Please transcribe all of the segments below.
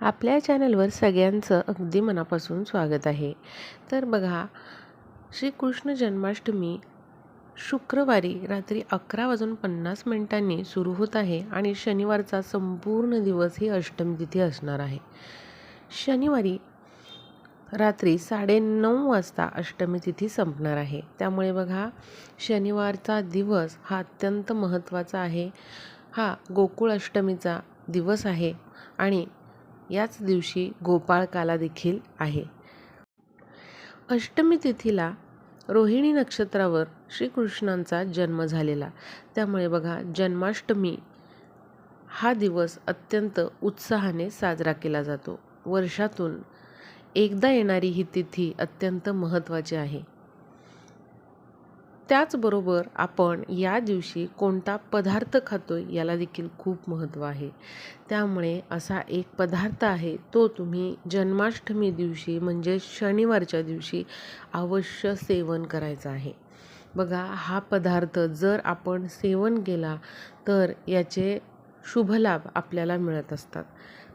आपल्या चॅनलवर सगळ्यांचं अगदी मनापासून स्वागत आहे. तर बघा श्रीकृष्ण जन्माष्टमी शुक्रवारी रात्री अकरा वाजून पन्नास मिनिटांनी सुरू होत आहे आणि शनिवारचा संपूर्ण दिवस ही अष्टमी तिथी असणार आहे. शनिवारी रात्री साडेनऊ वाजता अष्टमी तिथी संपणार आहे. त्यामुळे बघा शनिवारचा दिवस हा अत्यंत महत्त्वाचा आहे. हा गोकुळ अष्टमीचा दिवस आहे आणि याच दिवशी गोपाळकाला देखील आहे. अष्टमी तिथीला रोहिणी नक्षत्रावर श्रीकृष्णांचा जन्म झालेला. त्यामुळे बघा जन्माष्टमी हा दिवस अत्यंत उत्साहाने साजरा केला जातो. वर्षातून एकदा येणारी ही तिथी अत्यंत महत्त्वाची आहे. त्याचबरोबर आपण या दिवशी कोणता पदार्थ खातो याला देखील खूप महत्त्व आहे. त्यामुळे असा एक पदार्थ आहे तो तुम्ही जन्माष्टमी दिवशी म्हणजे शनिवारच्या दिवशी अवश्य सेवन करायचं आहे. बघा हा पदार्थ जर आपण सेवन केला तर याचे शुभलाभ आपल्याला मिळत असतात.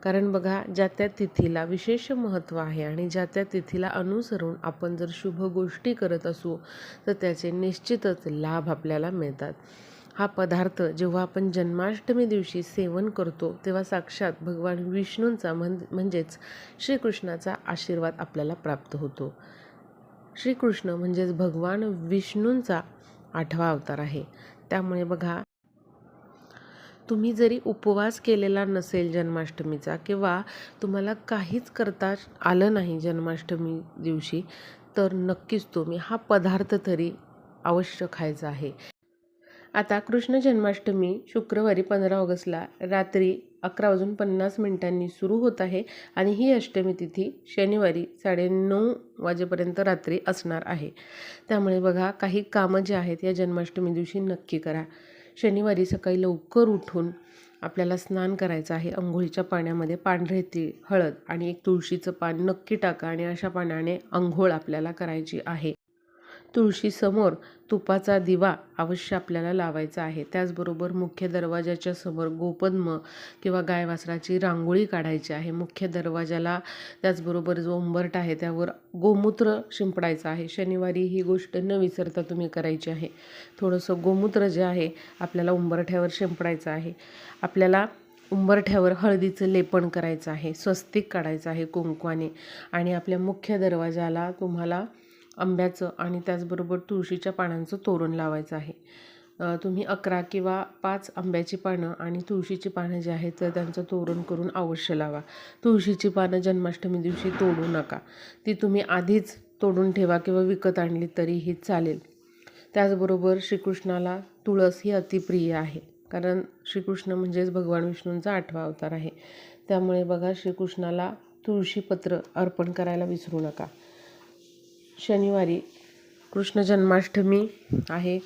कारण बघा ज्या त्या तिथीला विशेष महत्त्व आहे आणि ज्या त्या तिथीला अनुसरून आपण जर शुभ गोष्टी करत असू तर त्याचे निश्चितच लाभ आपल्याला मिळतात. हा पदार्थ जेव्हा आपण जन्माष्टमी दिवशी सेवन करतो तेव्हा साक्षात भगवान विष्णूंचा म्हण म्हणजेच श्रीकृष्णाचा आशीर्वाद आपल्याला प्राप्त होतो. श्रीकृष्ण म्हणजेच भगवान विष्णूंचा आठवा अवतार आहे. त्यामुळे बघा तुम्ही जरी उपवास केलेला नसेल जन्माष्टमीचा किंवा तुम्हाला काहीच करता आलं नाही जन्माष्टमी दिवशी तर नक्कीच तुम्ही हा पदार्थ तरी अवश्य खायचा आहे. आता कृष्ण जन्माष्टमी शुक्रवारी पंधरा ऑगस्टला रात्री अकरा वाजून पन्नास मिनिटांनी सुरू होत आहे आणि ही अष्टमी तिथी शनिवारी साडेनऊ वाजेपर्यंत रात्री असणार आहे. त्यामुळे बघा काही कामं जे आहेत या जन्माष्टमी दिवशी नक्की करा. शनिवारी सकाळी लवकर उठून आपल्याला स्नान करायचं आहे. अंघोळीच्या पाण्यामध्ये पांढरे तीळ हळद आणि एक तुळशीचं पान नक्की टाका आणि अशा पाण्याने अंघोळ आपल्याला करायची आहे. तुळशीसमोर तुपाचा दिवा अवश्य आपल्याला लावायचा आहे. त्याचबरोबर मुख्य दरवाजाच्या समोर गोपद्म किंवा गाय वासराची रांगोळी काढायची आहे. मुख्य दरवाजाला त्याचबरोबर जो उंबरट आहे त्यावर गोमूत्र शिंपडायचं आहे. शनिवारी ही गोष्ट न विसरता तुम्ही करायची आहे. थोडंसं गोमूत्र जे आहे आपल्याला उंबरठ्यावर शिंपडायचं आहे. आपल्याला उंबरठ्यावर हळदीचं लेपन करायचं आहे. स्वस्तिक काढायचं आहे कुंकवाने. आणि आपल्या मुख्य दरवाजाला तुम्हाला आंब्याचं आणि त्याचबरोबर तुळशीच्या पानांचं तोरण लावायचं आहे. तुम्ही अकरा किंवा पाच आंब्याची पानं आणि तुळशीची पानं जी आहेत तर त्यांचं तोरण करून अवश्य लावा. तुळशीची पानं जन्माष्टमी दिवशी तोडू नका. ती तुम्ही आधीच तोडून ठेवा किंवा विकत आणली तरीही चालेल. त्याचबरोबर श्रीकृष्णाला तुळस ही अतिप्रिय आहे. कारण श्रीकृष्ण म्हणजेच भगवान विष्णूंचा आठवा अवतार आहे. त्यामुळे बघा श्रीकृष्णाला तुळशीपत्र अर्पण करायला विसरू नका. शनिवारी कृष्ण जन्माष्टमी आहे.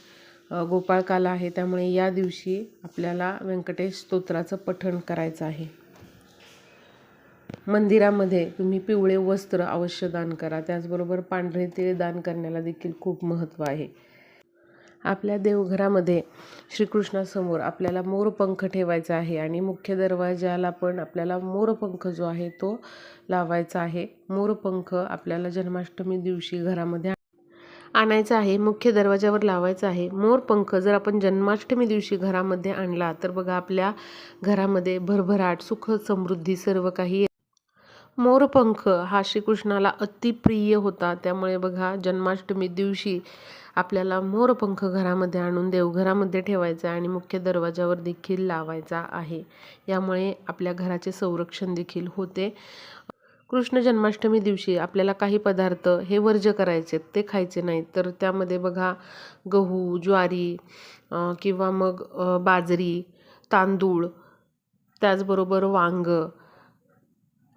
गोपाळकाला आहे. त्यामुळे या दिवशी आपल्याला व्यंकटेश स्तोत्राचं पठण करायचं आहे. मंदिरामध्ये तुम्ही पिवळे वस्त्र अवश्य दान करा. त्याचबरोबर पांढरे तिळ दान करण्याला देखील खूप महत्त्व आहे. आपल्या देवघरामध्ये श्रीकृष्णासमोर आपल्याला मोरपंख ठेवायचा आहे आणि मुख्य दरवाजाला पण आपल्याला मोरपंख जो आहे तो लावायचा आहे. मोरपंख आपल्याला जन्माष्टमी दिवशी घरामध्ये आणायचा आहे मुख्य दरवाजावर लावायचा आहे. मोरपंख जर आपण जन्माष्टमी दिवशी घरामध्ये आणला तर बघा आपल्या घरामध्ये भरभराट सुख समृद्धी सर्व काही मोरपंख हा श्रीकृष्णाला अतिप्रिय होता. त्यामुळे बघा जन्माष्टमी दिवशी आपल्याला मोरपंख घरामध्ये आणून देवघरामध्ये ठेवायचा आणि मुख्य दरवाजावर देखील लावायचा आहे. यामुळे आपल्या घराचे संरक्षण देखील होते. कृष्ण जन्माष्टमी दिवशी आपल्याला काही पदार्थ हे वर्ज्य करायचे ते खायचे नाहीत. तर त्यामध्ये बघा गहू ज्वारी किंवा मग बाजरी तांदूळ त्याचबरोबर वांग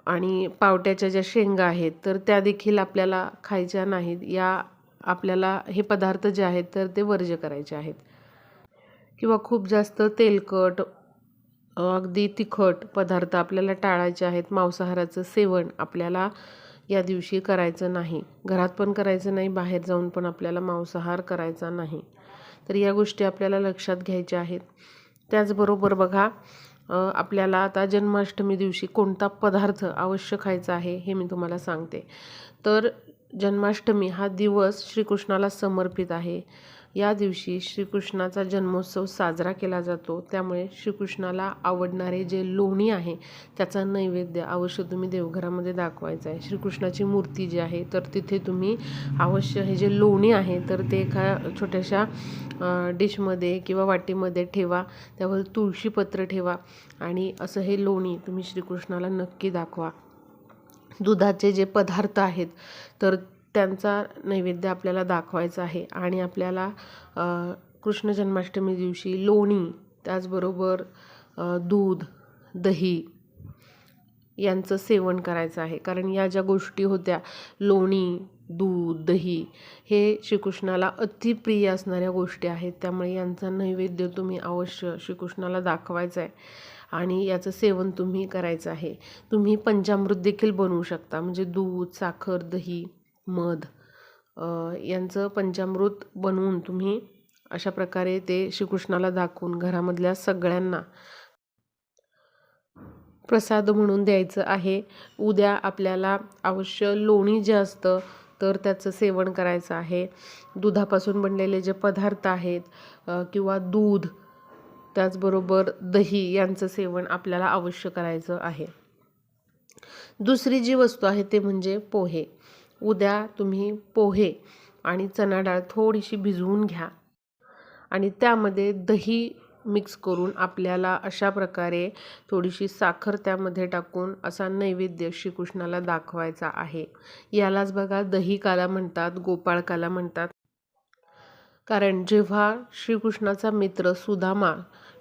आणि पावट्याच्या ज्या शेंगा आहेत तर त्या देखील आपल्याला खायच्या नाहीत. या आपल्याला हे पदार्थ जे आहेत तर ते वर्ज्य करायचे आहेत. किंवा खूप जास्त तेलकट अगदी तिखट पदार्थ आपल्याला टाळायचे आहेत. मांसाहाराचं सेवन आपल्याला या दिवशी करायचं नाही. घरात पण करायचं नाही बाहेर जाऊन पण आपल्याला मांसाहार करायचा नाही. तर या गोष्टी आपल्याला लक्षात घ्यायच्या आहेत. त्याचबरोबर बघा आपल्याला आता जन्माष्टमी दिवशी कोणता पदार्थ अवश्य खायचा आहे हे मी तुम्हाला सांगते. तर जन्माष्टमी हा दिवस श्रीकृष्णाला समर्पित आहे. या दिवशी श्रीकृष्णाचा जन्मोत्सव साजरा केला जातो. त्यामुळे श्रीकृष्णाला आवडणारे जे लोणी आहे त्याचा नैवेद्य अवश्य तुम्ही देवघरामध्ये दाखवायचा आहे. श्रीकृष्णाची मूर्ती जी आहे तर तिथे तुम्ही अवश्य हे जे लोणी आहे तर ते एका छोट्याशा डिशमध्ये किंवा वाटीमध्ये ठेवा. त्यावर तुळशीपत्र ठेवा आणि असं हे लोणी तुम्ही श्रीकृष्णाला नक्की दाखवा. दुधाचे जे पदार्थ आहेत तर त्यांचा नैवेद्य आपल्याला दाखवायचा आहे आणि आपल्याला कृष्ण जन्माष्टमी दिवशी लोणी त्याचबरोबर दूध दही यांचं सेवन करायचं आहे. कारण या ज्या गोष्टी होत्या लोणी दूध दही हे श्रीकृष्णाला अतिप्रिय असणाऱ्या गोष्टी आहेत. त्यामुळे यांचा नैवेद्य तुम्ही अवश्य श्रीकृष्णाला दाखवायचा आहे आणि याचं सेवन तुम्ही करायचं आहे. तुम्ही पंचामृत देखील बनवू शकता. म्हणजे दूध साखर दही मध. यांचं पंचामृत बनवून तुम्ही अशा प्रकारे ते श्रीकृष्णाला दाखवून घरामधल्या सगळ्यांना प्रसाद म्हणून द्यायचं आहे. उद्या आपल्याला अवश्य लोणी जे असतं तर त्याचं सेवन करायचं आहे. दुधापासून बनलेले जे पदार्थ आहेत किंवा दूध त्याचबरोबर दही यांचं सेवन आपल्याला अवश्य करायचं आहे. दुसरी जी वस्तू आहे ते म्हणजे पोहे. उद्या तुम्ही पोहे आणि चणा डाळ थोडीशी भिजवून घ्या. आणि त्यामध्ये दही मिक्स करून आपल्याला अशा प्रकारे थोडीशी साखर त्यामध्ये टाकून असा नैवेद्य श्रीकृष्णाला दाखवायचा आहे. यालाच बघा दही काला म्हणतात गोपाळ काला म्हणतात. कारण जेव्हा श्रीकृष्णाचा मित्र सुदामा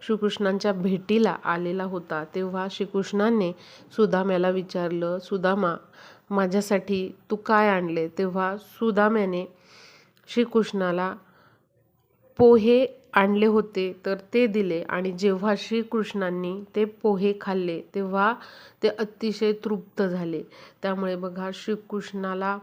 श्रीकृष्णांच्या भेटीला आलेला होता तेव्हा श्रीकृष्णाने सुदाम्याला विचारलं सुदामा माझ्यासाठी तू काय आणले? तेव्हा सुदाम्याने श्रीकृष्णाला पोहे आणले होते तर ते दिले आणि जेव्हा श्रीकृष्णांनी ते पोहे खाल्ले तेव्हा ते अतिशय तृप्त झाले. त्यामुळे बघा श्रीकृष्णाला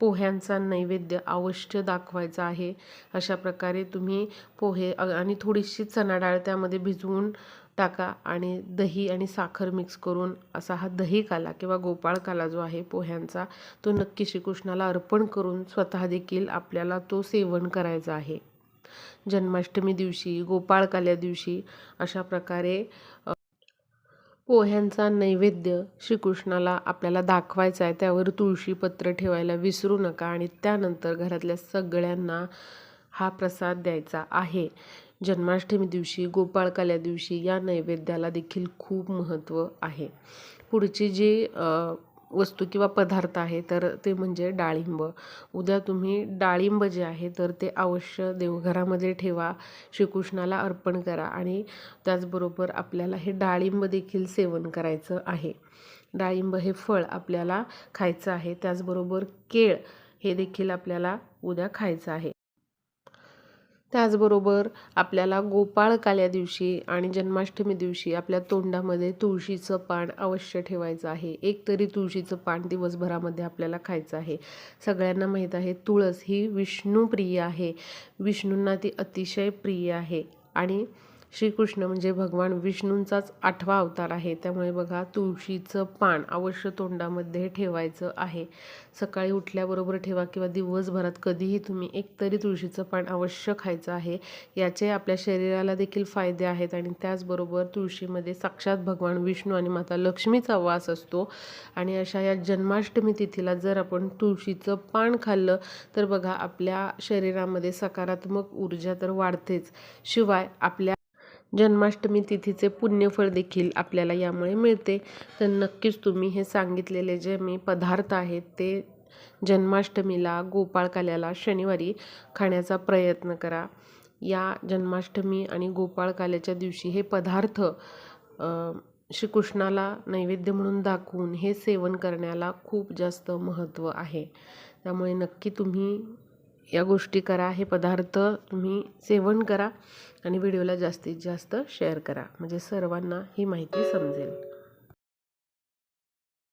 पोह्यांचा नैवेद्य अवश्य दाखवायचा आहे. अशा प्रकारे तुम्ही पोहे आणि थोडीशी चणा डाळ त्यामध्ये भिजवून टाका आणि दही आणि साखर मिक्स करून असा हा दही काला किंवा गोपाळ काला जो आहे पोह्यांचा तो नक्की श्रीकृष्णाला अर्पण करून स्वतः देखील आपल्याला तो सेवन करायचा आहे. जन्माष्टमी दिवशी गोपाळकाल्या दिवशी अशा प्रकारे पोह्यांचा नैवेद्य श्रीकृष्णाला आपल्याला दाखवायचा आहे त्यावर तुळशीपत्र ठेवायला विसरू नका आणि त्यानंतर घरातल्या सगळ्यांना हा प्रसाद द्यायचा आहे. जन्माष्टमी दिवशी गोपाळकाल्या दिवशी या नैवेद्याला देखील खूप महत्त्व आहे. पुढची जी वस्तू किंवा पदार्थ आहे तर ते म्हणजे डाळिंब. उद्या तुम्ही डाळिंब जे आहे तर ते अवश्य देवघरामध्ये ठेवा श्रीकृष्णाला अर्पण करा आणि त्याचबरोबर आपल्याला हे डाळिंब देखील सेवन करायचं आहे. डाळिंब हे फळ आपल्याला खायचं आहे त्याचबरोबर केळ हे देखील आपल्याला उद्या खायचं आहे. त्याचबरोबर आपल्याला गोपाळकाल्या दिवशी आणि जन्माष्टमी दिवशी आपल्या तोंडामध्ये तुळशीचं पान अवश्य ठेवायचं आहे. एक तरी तुळशीचं पान दिवसभरामध्ये आपल्याला खायचं आहे. सगळ्यांना माहीत आहे तुळस ही विष्णुप्रिय आहे. विष्णूंना ती अतिशय प्रिय आहे. आणि श्रीकृष्ण म्हणजे भगवान विष्णूंचाच आठवा अवतार आहे. त्यामुळे बघा तुळशीचं पान अवश्य तोंडामध्ये ठेवायचं आहे. सकाळी उठल्याबरोबर ठेवा किंवा दिवसभरात कधीही तुम्ही एक तरी तुळशीचं पान अवश्य खायचं आहे. याचे आपल्या शरीराला देखील फायदे आहेत आणि त्याचबरोबर तुळशीमध्ये साक्षात भगवान विष्णू आणि माता लक्ष्मीचा वास असतो. आणि अशा या जन्माष्टमी तिथीला जर आपण तुळशीचं पान खाल्लं तर बघा आपल्या शरीरामध्ये सकारात्मक ऊर्जा तर वाढतेच. शिवाय आपल्या जन्माष्टमी तिथीचे पुण्यफळ देखील आपल्याला यामुळे मिळते. तर नक्कीच तुम्ही हे सांगितलेले जे मी पदार्थ आहेत ते जन्माष्टमीला गोपाळकाल्याला शनिवारी खाण्याचा प्रयत्न करा. या जन्माष्टमी आणि गोपाळकाल्याच्या दिवशी हे पदार्थ श्रीकृष्णाला नैवेद्य म्हणून दाखवून हे सेवन करण्याला खूप जास्त महत्त्व आहे. त्यामुळे नक्की तुम्ही या गोष्टी करा हे पदार्थ तुम्ही सेवन करा आणि व्हिडिओला जास्तीत जास्त शेअर करा. म्हणजे सर्वांना ही माहिती समजेल.